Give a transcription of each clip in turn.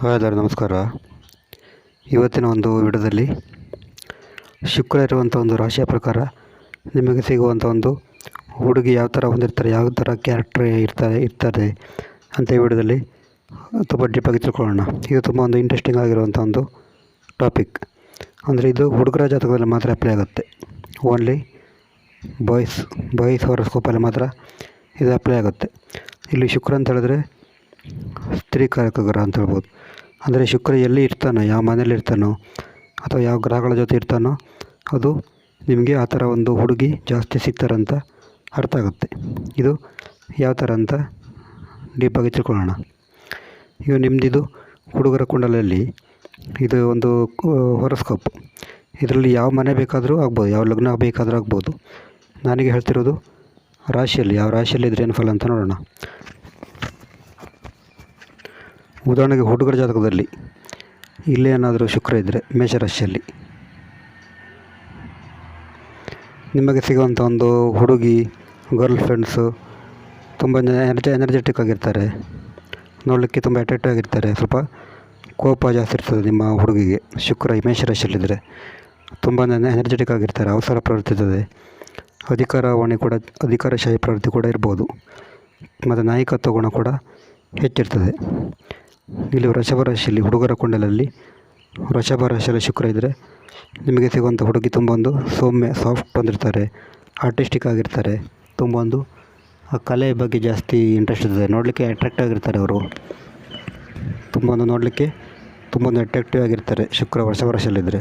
Hi ಎಲ್ಲರೂ, ನಮಸ್ಕಾರ. ಇವತ್ತಿನ ಒಂದು ವಿಡಿಯೋದಲ್ಲಿ ಶುಕ್ರ ಇರುವಂಥ ಒಂದು ರಾಶಿಯ ಪ್ರಕಾರ ನಿಮಗೆ ಸಿಗುವಂಥ ಒಂದು ಹುಡುಗಿ ಯಾವ ಥರ ಹೊಂದಿರ್ತಾರೆ, ಯಾವ ಥರ ಕ್ಯಾರೆಕ್ಟರ್ ಇರ್ತಾರೆ ಇರ್ತಾರೆ ಅಂತ ಈ ವಿಡಿಯೋದಲ್ಲಿ ತುಂಬ ಡೀಪಾಗಿ ತಿಳ್ಕೊಳ್ಳೋಣ. ಇದು ತುಂಬ ಒಂದು ಇಂಟ್ರೆಸ್ಟಿಂಗ್ ಆಗಿರುವಂಥ ಒಂದು ಟಾಪಿಕ್ ಅಂದರೆ ಇದು ಹುಡುಗರ ಜಾತಕದಲ್ಲಿ ಮಾತ್ರ ಅಪ್ಲೈ ಆಗುತ್ತೆ. ಓನ್ಲಿ ಬಾಯ್ಸ್ ಬಾಯ್ಸ್ ಹೊರಸ್ಕೋಪಲ್ಲಿ ಮಾತ್ರ ಇದು ಅಪ್ಲೈ ಆಗುತ್ತೆ. ಇಲ್ಲಿ ಶುಕ್ರ ಅಂತ ಹೇಳಿದ್ರೆ ಸ್ತ್ರೀ ಕಾರಕ ಗ್ರಹ ಅಂತ ಹೇಳ್ಬೋದು. ಅಂದರೆ ಶುಕ್ರ ಎಲ್ಲಿ ಇರ್ತಾನೋ, ಯಾವ ಮನೇಲಿ ಇರ್ತಾನೋ ಅಥವಾ ಯಾವ ಗ್ರಹಗಳ ಜೊತೆ ಇರ್ತಾನೋ ಅದು ನಿಮಗೆ ಆ ಥರ ಒಂದು ಹುಡುಗಿ ಜಾಸ್ತಿ ಸಿಗ್ತಾರಂತ ಅರ್ಥ ಆಗುತ್ತೆ. ಇದು ಯಾವ ಥರ ಅಂತ ಡೀಪಾಗಿ ತಿಳ್ಕೊಳ್ಳೋಣ. ಈಗ ನಿಮ್ಮದಿದು ಹುಡುಗರ ಕುಂಡಲಲ್ಲಿ ಇದು ಒಂದು ಹೊರಸ್ಕೋಪ್ ಇದರಲ್ಲಿ ಯಾವ ಮನೆ ಬೇಕಾದರೂ ಆಗ್ಬೋದು, ಯಾವ ಲಗ್ನ ಬೇಕಾದರೂ ಆಗ್ಬೋದು. ನನಗೆ ಹೇಳ್ತಿರೋದು ರಾಶಿಯಲ್ಲಿ, ಯಾವ ರಾಶಿಯಲ್ಲಿ ಇದ್ರೆ ಏನು ಫಲ ಅಂತ ನೋಡೋಣ. ಉದಾಹರಣೆಗೆ ಹುಡುಗರ ಜಾತಕದಲ್ಲಿ ಇಲ್ಲೇ ಏನಾದರೂ ಶುಕ್ರ ಇದ್ದರೆ ಮೇಷರಾಶಿಯಲ್ಲಿ ನಿಮಗೆ ಸಿಗುವಂಥ ಒಂದು ಹುಡುಗಿ ಗರ್ಲ್ ಫ್ರೆಂಡ್ಸು ತುಂಬ ಎನರ್ಜಿ ಎನರ್ಜೆಟಿಕ್ ಆಗಿರ್ತಾರೆ. ನೋಡಲಿಕ್ಕೆ ತುಂಬ ಅಟ್ರಾಕ್ಟಿವ್ ಆಗಿರ್ತಾರೆ. ಸ್ವಲ್ಪ ಕೋಪ ಜಾಸ್ತಿ ಇರ್ತದೆ ನಿಮ್ಮ ಹುಡುಗಿಗೆ. ಶುಕ್ರ ಮೇಷರಾಶಿಯಲ್ಲಿದ್ದರೆ ತುಂಬ ಎನರ್ಜೆಟಿಕ್ ಆಗಿರ್ತಾರೆ. ಅವಸರ ಇರ್ತದೆ ಅಧಿಕಾರವಾಣಿ ಕೂಡ, ಅಧಿಕಾರಶಾಹಿ ಪ್ರವೃತ್ತಿ ಕೂಡ ಇರ್ಬೋದು. ಮತ್ತು ನಾಯಕತ್ವ ಗುಣ ಕೂಡ ಹೆಚ್ಚಿರ್ತದೆ. ಇಲ್ಲಿ ವೃಷಭ ರಾಶಿಯಲ್ಲಿ ಹುಡುಗರ ಕುಂಡಲಲ್ಲಿ ವೃಷಭ ರಾಶಿಯಲ್ಲಿ ಶುಕ್ರ ಇದ್ದರೆ ನಿಮಗೆ ಸಿಗುವಂಥ ಹುಡುಗಿ ತುಂಬ ಒಂದು ಸೌಮ್ಯ ಸಾಫ್ಟ್ ಬಂದಿರ್ತಾರೆ ಆರ್ಟಿಸ್ಟಿಕ್ ಆಗಿರ್ತಾರೆ ತುಂಬ ಒಂದು ಆ ಕಲೆ ಬಗ್ಗೆ ಜಾಸ್ತಿ ಇಂಟ್ರೆಸ್ಟ್ ಇರ್ತದೆ. ನೋಡಲಿಕ್ಕೆ ಅಟ್ರಾಕ್ಟ್ ಆಗಿರ್ತಾರೆ ಅವರು. ತುಂಬ ಒಂದು ನೋಡಲಿಕ್ಕೆ ತುಂಬ ಒಂದು ಅಟ್ರಾಕ್ಟಿವ್ ಆಗಿರ್ತಾರೆ ಶುಕ್ರ ವೃಷಭ ರಾಶಿಯಲ್ಲಿದ್ದರೆ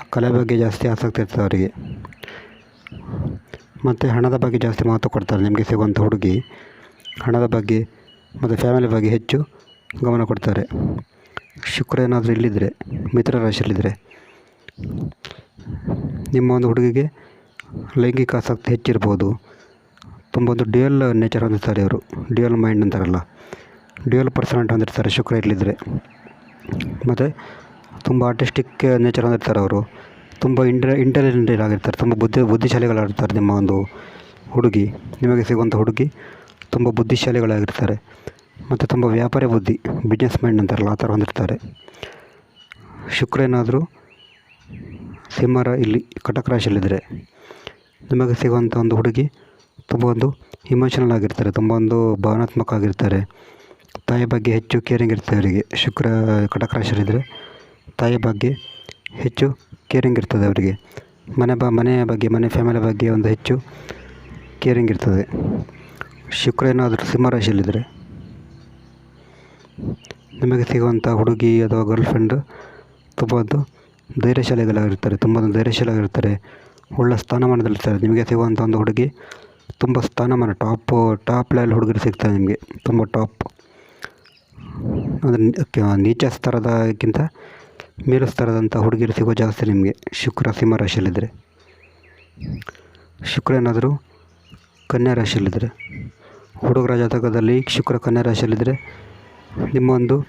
ಆ ಕಲೆ ಬಗ್ಗೆ ಜಾಸ್ತಿ ಆಸಕ್ತಿ ಇರ್ತದೆ ಅವರಿಗೆ. ಮತ್ತು ಹಣದ ಬಗ್ಗೆ ಜಾಸ್ತಿ ಮಹತ್ವ ಕೊಡ್ತಾರೆ ನಿಮಗೆ ಸಿಗುವಂಥ ಹುಡುಗಿ. ಹಣದ ಬಗ್ಗೆ ಮತ್ತು ಫ್ಯಾಮಿಲಿ ಬಗ್ಗೆ ಹೆಚ್ಚು ಗಮನ ಕೊಡ್ತಾರೆ. ಶುಕ್ರ ಏನಾದರೂ ಇಲ್ಲಿದ್ದರೆ ಮಿತ್ರ ರಾಶಿಯಲ್ಲಿದ್ದರೆ ನಿಮ್ಮ ಒಂದು ಹುಡುಗಿಗೆ ಲೈಂಗಿಕ ಆಸಕ್ತಿ ಹೆಚ್ಚಿರ್ಬೋದು. ತುಂಬ ಒಂದು ಡ್ಯುಯಲ್ ನೇಚರ್ ಹೊಂದಿರ್ತಾರೆ ಅವರು ಡ್ಯುಯಲ್ ಮೈಂಡ್ ಅಂತಾರಲ್ಲ. ಡ್ಯುಯಲ್ ಪರ್ಸನಾಲಿಟಿ ಹೊಂದಿರ್ತಾರೆ, ಶುಕ್ರ ಇಲ್ಲಿದ್ದರೆ ಮತ್ತು ತುಂಬ ಆರ್ಟಿಸ್ಟಿಕ್ ನೇಚರ್ ಹೊಂದಿರ್ತಾರೆ ಅವರು. ತುಂಬ ಇಂಟೆ, ಇಂಟೆಲಿಜೆಂಟ್ ಆಗಿರ್ತಾರೆ, ತುಂಬ ಬುದ್ಧಿ, ಬುದ್ಧಿಶಾಲಿಗಳಾಗಿರ್ತಾರೆ ನಿಮ್ಮ ಒಂದು ಹುಡುಗಿ. ನಿಮಗೆ ಸಿಗುವಂಥ ಹುಡುಗಿ ತುಂಬ ಬುದ್ಧಿಶಾಲಿಗಳಾಗಿರ್ತಾರೆ. ಮತ್ತು ತುಂಬ ವ್ಯಾಪಾರಿ ಬುದ್ಧಿ ಬಿಸ್ನೆಸ್ ಮೈಂಡ್ ಅಂತಾರಲ್ಲ, ಆ ಥರ ಹೊಂದಿರ್ತಾರೆ. ಶುಕ್ರ ಏನಾದರೂ ಸಿಂಹರ ಇಲ್ಲಿ ಕಟಕ ರಾಶಿಯಲ್ಲಿದ್ದರೆ ನಿಮಗೆ ಸಿಗುವಂಥ ಒಂದು ಹುಡುಗಿ ತುಂಬ ಒಂದು ಇಮೋಷನಲ್ ಆಗಿರ್ತಾರೆ, ತುಂಬ ಒಂದು ಭಾವನಾತ್ಮಕ ಆಗಿರ್ತಾರೆ. ತಾಯಿ ಬಗ್ಗೆ ಹೆಚ್ಚು ಕೇರಿಂಗ್ ಇರ್ತದೆ ಅವರಿಗೆ. ಶುಕ್ರ ಕಟಕ ರಾಶಿಯಲ್ಲಿದ್ದರೆ ತಾಯಿ ಬಗ್ಗೆ ಹೆಚ್ಚು ಕೇರಿಂಗ್ ಇರ್ತದೆ ಅವರಿಗೆ. ಮನೆ ಬ ಮನೆಯ ಬಗ್ಗೆ, ಮನೆ ಫ್ಯಾಮಿಲಿ ಬಗ್ಗೆ ಒಂದು ಹೆಚ್ಚು ಕೇರಿಂಗ್ ಇರ್ತದೆ. ಶುಕ್ರ ಏನಾದರೂ ಸಿಂಹರಾಶಿಯಲ್ಲಿದ್ದರೆ ನಿಮಗೆ ಸಿಗುವಂಥ ಹುಡುಗಿ ಅಥವಾ ಗರ್ಲ್ ಫ್ರೆಂಡು ತುಂಬ ಒಂದು ಧೈರ್ಯಶಾಲಿಗಳಾಗಿರ್ತಾರೆ ತುಂಬ ಧೈರ್ಯಶಾಲಿಯಾಗಿರ್ತಾರೆ ಒಳ್ಳೆಯ ಸ್ಥಾನಮಾನದಲ್ಲಿರ್ತಾರೆ. ನಿಮಗೆ ಸಿಗುವಂಥ ಒಂದು ಹುಡುಗಿ ತುಂಬ ಸ್ಥಾನಮಾನ ಟಾಪು ಟಾಪ್ ಲೆವೆಲ್ ಹುಡುಗರು ಸಿಗ್ತಾರೆ ನಿಮಗೆ, ತುಂಬ ಟಾಪ್ ಅಂದರೆ ನೀಚ ಸ್ತರದಕ್ಕಿಂತ ಮೇಲು ಸ್ತರದಂಥ ಹುಡುಗಿರು ಸಿಗೋ ಜಾಸ್ತಿ ನಿಮಗೆ, ಶುಕ್ರ ಸಿಂಹ ರಾಶಿಯಲ್ಲಿದ್ದರೆ ಶುಕ್ರ ಏನಾದರೂ ಕನ್ಯಾ ರಾಶಿಯಲ್ಲಿದ್ದರೆ ಹುಡುಗರ ಜಾತಕದಲ್ಲಿ ಶುಕ್ರ ಕನ್ಯಾ ರಾಶಿಯಲ್ಲಿದ್ದರೆ ನಿಮ್ಮ ಒಂದು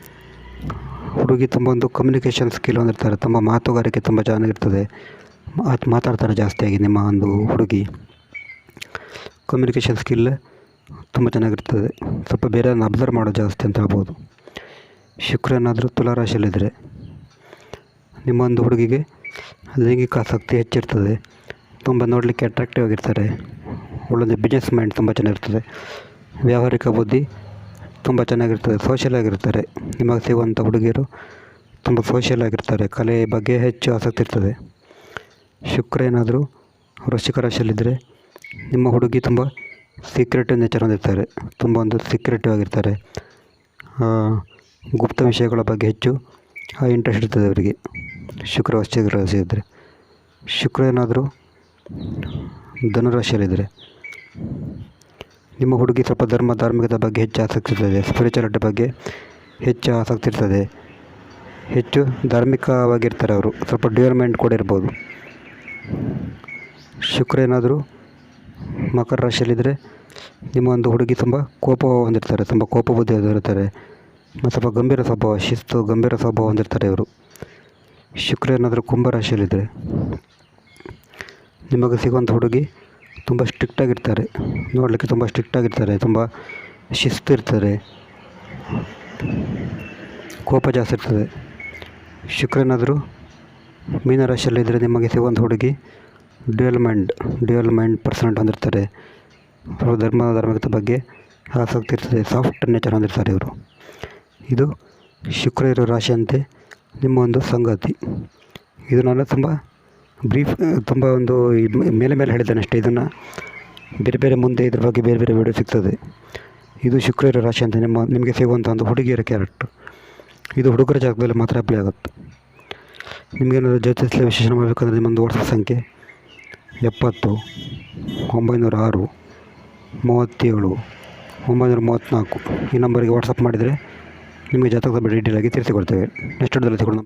ಹುಡುಗಿ ತುಂಬ ಒಂದು ಕಮ್ಯುನಿಕೇಷನ್ ಸ್ಕಿಲ್ ಹೊಂದಿರ್ತಾರೆ ತುಂಬ ಮಾತುಗಾರಿಕೆ ತುಂಬ ಚೆನ್ನಾಗಿರ್ತದೆ ಮಾತು, ಮಾತಾಡ್ತಾರೆ ಜಾಸ್ತಿಯಾಗಿ ನಿಮ್ಮ ಒಂದು ಹುಡುಗಿ. ಕಮ್ಯುನಿಕೇಷನ್ ಸ್ಕಿಲ್ ತುಂಬ ಚೆನ್ನಾಗಿರ್ತದೆ. ಸ್ವಲ್ಪ ಬೇರೆಯವ್ರನ್ನ ಅಬ್ಸರ್ವ್ ಮಾಡೋದು ಜಾಸ್ತಿ ಅಂತ ಹೇಳ್ಬೋದು. ಶುಕ್ರ ಏನಾದರೂ ತುಲಾರಾಶಿಯಲ್ಲಿದ್ದರೆ ನಿಮ್ಮ ಒಂದು ಹುಡುಗಿಗೆ ಲೈಂಗಿಕ ಆಸಕ್ತಿ ಹೆಚ್ಚಿರ್ತದೆ. ತುಂಬ ನೋಡಲಿಕ್ಕೆ ಅಟ್ರಾಕ್ಟಿವ್ ಆಗಿರ್ತಾರೆ. ಒಳ್ಳೊಂದು ಬಿಸ್ನೆಸ್ ಮೈಂಡ್ ತುಂಬ ಚೆನ್ನಾಗಿರ್ತದೆ. ವ್ಯಾವಹಾರಿಕ ಬುದ್ಧಿ ತುಂಬ ಚೆನ್ನಾಗಿರ್ತದೆ ಸೋಷಿಯಲ್ ಆಗಿರ್ತಾರೆ. ನಿಮಗೆ ಸಿಗುವಂಥ ಹುಡುಗಿಯರು ತುಂಬ ಸೋಷಿಯಲ್ ಆಗಿರ್ತಾರೆ. ಕಲೆ ಬಗ್ಗೆ ಹೆಚ್ಚು ಆಸಕ್ತಿ ಇರ್ತದೆ. ಶುಕ್ರ ಏನಾದರೂ ವೃಶ್ಚಿಕ ರಾಶಿಯಲ್ಲಿದ್ದರೆ ನಿಮ್ಮ ಹುಡುಗಿ ತುಂಬ ಸೀಕ್ರೆಟ್ ನೇಚರ್ ಹೊಂದಿರ್ತಾರೆ ತುಂಬ ಒಂದು ಸೀಕ್ರೆಟಿವ್ ಆಗಿರ್ತಾರೆ. ಗುಪ್ತ ವಿಷಯಗಳ ಬಗ್ಗೆ ಹೆಚ್ಚು ಇಂಟ್ರೆಸ್ಟ್ ಇರ್ತದೆ ಅವರಿಗೆ. ಶುಕ್ರ ವೃಶ್ಚಿಕ ರಾಶಿ ಇದ್ದರೆ ಶುಕ್ರ ಏನಾದರೂ ಧನುರಾಶಿಯಲ್ಲಿದ್ದರೆ ನಿಮ್ಮ ಹುಡುಗಿ ಸ್ವಲ್ಪ ಧರ್ಮ ಧಾರ್ಮಿಕದ ಬಗ್ಗೆ ಹೆಚ್ಚು ಆಸಕ್ತಿ ಇರ್ತದೆ ಸ್ಪಿರಿಚುಲಿಟಿ ಬಗ್ಗೆ ಹೆಚ್ಚು ಆಸಕ್ತಿ ಇರ್ತದೆ. ಹೆಚ್ಚು ಧಾರ್ಮಿಕವಾಗಿರ್ತಾರೆ ಅವರು, ಸ್ವಲ್ಪ ಡೆವಲಪ್ಮೆಂಟ್ ಕೂಡ ಇರ್ಬೋದು. ಶುಕ್ರ ಏನಾದರೂ ಮಕರ ರಾಶಿಯಲ್ಲಿದ್ದರೆ ನಿಮ್ಮ ಒಂದು ಹುಡುಗಿ ತುಂಬ ಕೋಪ ಹೊಂದಿರ್ತಾರೆ, ತುಂಬ ಕೋಪ ಬುದ್ಧಿ ಹೊಂದಿರ್ತಾರೆ, ಮತ್ತು ಸ್ವಲ್ಪ ಗಂಭೀರ ಸ್ವಭಾವ, ಶಿಸ್ತು, ಗಂಭೀರ ಸ್ವಭಾವ ಹೊಂದಿರ್ತಾರೆ ಇವರು. ಶುಕ್ರ ಏನಾದರೂ ಕುಂಭ ರಾಶಿಯಲ್ಲಿದ್ದರೆ ನಿಮಗೆ ಸಿಗುವಂಥ ಹುಡುಗಿ ತುಂಬ ಸ್ಟ್ರಿಕ್ಟಾಗಿರ್ತಾರೆ ನೋಡಲಿಕ್ಕೆ ತುಂಬ ಸ್ಟ್ರಿಕ್ಟಾಗಿರ್ತಾರೆ ತುಂಬ ಶಿಸ್ತು ಇರ್ತಾರೆ. ಕೋಪ ಜಾಸ್ತಿ ಇರ್ತದೆ. ಶುಕ್ರನಾದರೂ ಮೀನರಾಶಿಯಲ್ಲಿದ್ದರೆ ನಿಮಗೆ ಸಿಗುವಂಥ ಹುಡುಗಿ ಡ್ಯುಯಲ್ ಮೈಂಡ್ ಡ್ಯುಯಲ್ ಮೈಂಡ್ ಪರ್ಸನೆಂಟ್ ಹೊಂದಿರ್ತಾರೆ ಅವರು ಧರ್ಮ ಧಾರ್ಮಿಕತೆ ಬಗ್ಗೆ ಆಸಕ್ತಿ ಇರ್ತದೆ. ಸಾಫ್ಟ್ ನೇಚರ್ ಹೊಂದಿರ್ತಾರೆ ಇವರು. ಇದು ಶುಕ್ರ ಇರೋ ರಾಶಿಯಂತೆ ನಿಮ್ಮ ಒಂದು ಸಂಗತಿ. ಇದು ನಾನು ತುಂಬ ಬ್ರೀಫ್ ತುಂಬ ಒಂದು ಮೇಲೆ ಮೇಲೆ ಹೇಳಿದ್ದೇನೆ ಅಷ್ಟೇ. ಇದನ್ನು ಬೇರೆ ಬೇರೆ ಮುಂದೆ ಇದ್ರ ಬಗ್ಗೆ ಬೇರೆ ಬೇರೆ ವಿಡಿಯೋ ಸಿಗ್ತದೆ. ಇದು ಶುಕ್ರವಾರ ರಾಶಿ ಅಂತ ನಿಮ್ಮ, ನಿಮಗೆ ಸಿಗುವಂಥ ಒಂದು ಹುಡುಗಿಯರ ಕ್ಯಾರೆಕ್ಟ್ರ್. ಇದು ಹುಡುಗರ ಜಾಗದಲ್ಲಿ ಮಾತ್ರ ಅಪ್ಲೈ ಆಗುತ್ತೆ. ನಿಮಗೇನಾದರೂ ಜ್ಯೋತಿಷ್ಯ ವಿಶೇಷಣ ಮಾಡಬೇಕಂದ್ರೆ ನಿಮ್ಮೊಂದು ವಾಟ್ಸಪ್ ಸಂಖ್ಯೆ ಎಪ್ಪತ್ತು ಒಂಬೈನೂರ ಆರು ಮೂವತ್ತೇಳು ಒಂಬೈನೂರ ಮೂವತ್ತ್ನಾಲ್ಕು ಈ ನಂಬರಿಗೆ ವಾಟ್ಸಪ್ ಮಾಡಿದರೆ ನಿಮಗೆ ಜಾತಕದ ಬಗ್ಗೆ ಡೀಟೇಲಾಗಿ ತಿಳಿಸಿಕೊಡ್ತೇವೆ. ನೆಕ್ಸ್ಟ್ ವಿಡಿಯೋದಲ್ಲಿ ಸಿಗೋಣ.